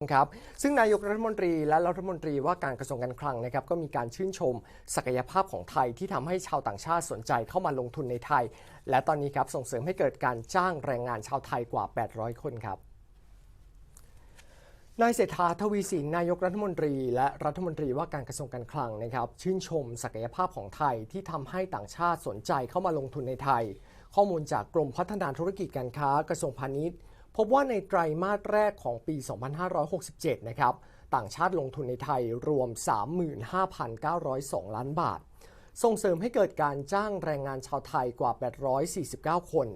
ครับซึ่งนายกรัฐมนตรีและรัฐมนตรีว่าการกระทรวงการคลังนะครับก็มีการชื่นชมศักยภาพของไทยที่ทำให้ชาวต่างชาติสนใจเข้ามาลงทุนในไทย และตอนนี้ครับส่งเสริมให้เกิดการจ้างแรงงานชาวไทยกว่า 800 คนครับนายเศรษฐาทวีสินนายกรัฐมนตรีและรัฐมนตรีว่าการกระทรวงการคลังนะครับชื่นชมศักยภาพของไทยที่ทำให้ต่างชาติสนใจเข้ามาลงทุนในไทย ข้อมูลจากกรมพัฒนาธุรกิจการค้ากระทรวงพาณิชย์ พบว่าในไตรมาสแรกของปี 2567 นะครับ ต่างชาติลงทุนในไทยรวม 35,902 ล้านบาท ส่งเสริมให้เกิดการจ้างแรงงานชาวไทยกว่า 849 คน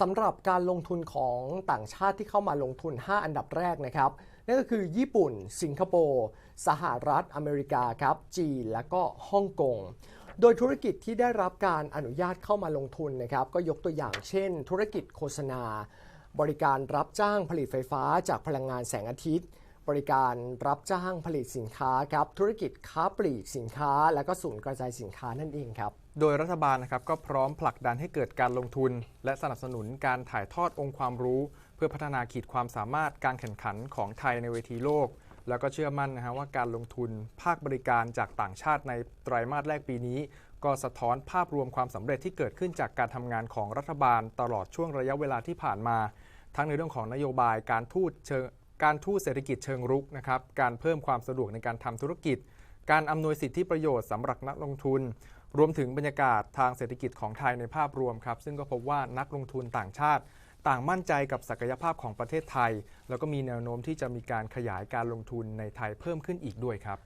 สำหรับการลงทุนของต่างชาติที่เข้ามาลงทุน 5 อันดับแรกนะครับ นั่นก็คือญี่ปุ่น สิงคโปร์ สหรัฐอเมริกาครับ จีน และก็ฮ่องกง โดยธุรกิจที่ได้รับการอนุญาตเข้ามาลงทุนนะครับ ก็ยกตัวอย่างเช่น ธุรกิจโฆษณา บริการรับจ้างผลิตไฟฟ้าจากพลังงานแสงอาทิตย์ บริการรับจ้างผลิตสินค้าครับ ธุรกิจค้าปลีกสินค้า และก็ศูนย์กระจายสินค้านั่นเองครับ โดยรัฐบาลนะครับก็พร้อมผลักดันให้เกิดการลงทุน และสนับสนุนการถ่ายทอดองค์ความรู้ เพื่อพัฒนาขีดความสามารถการแข่งขันของไทยในเวทีโลก แล้วก็เชื่อมั่นนะฮะว่าการลงทุนภาคบริการจากต่างชาติในไตรมาสแรกปีนี้ก็สะท้อนภาพรวมความสำเร็จที่เกิดขึ้นจากการทำงานของรัฐบาลตลอดช่วงระยะเวลาที่ผ่านมา ทั้งในเรื่องของนโยบายการทูตเชิงการทูตเศรษฐกิจเชิงรุกนะครับการเพิ่มความสะดวกในการทำธุรกิจ การอำนวยสิทธิประโยชน์สำหรับนักลงทุน รวมถึงบรรยากาศทางเศรษฐกิจของไทยในภาพรวมครับซึ่งก็พบว่านักลงทุนต่างชาติ ต่างมั่นใจกับศักยภาพของประเทศไทย แล้วก็มีแนวโน้มที่จะมีการขยายการลงทุนในไทยเพิ่มขึ้นอีกด้วยครับ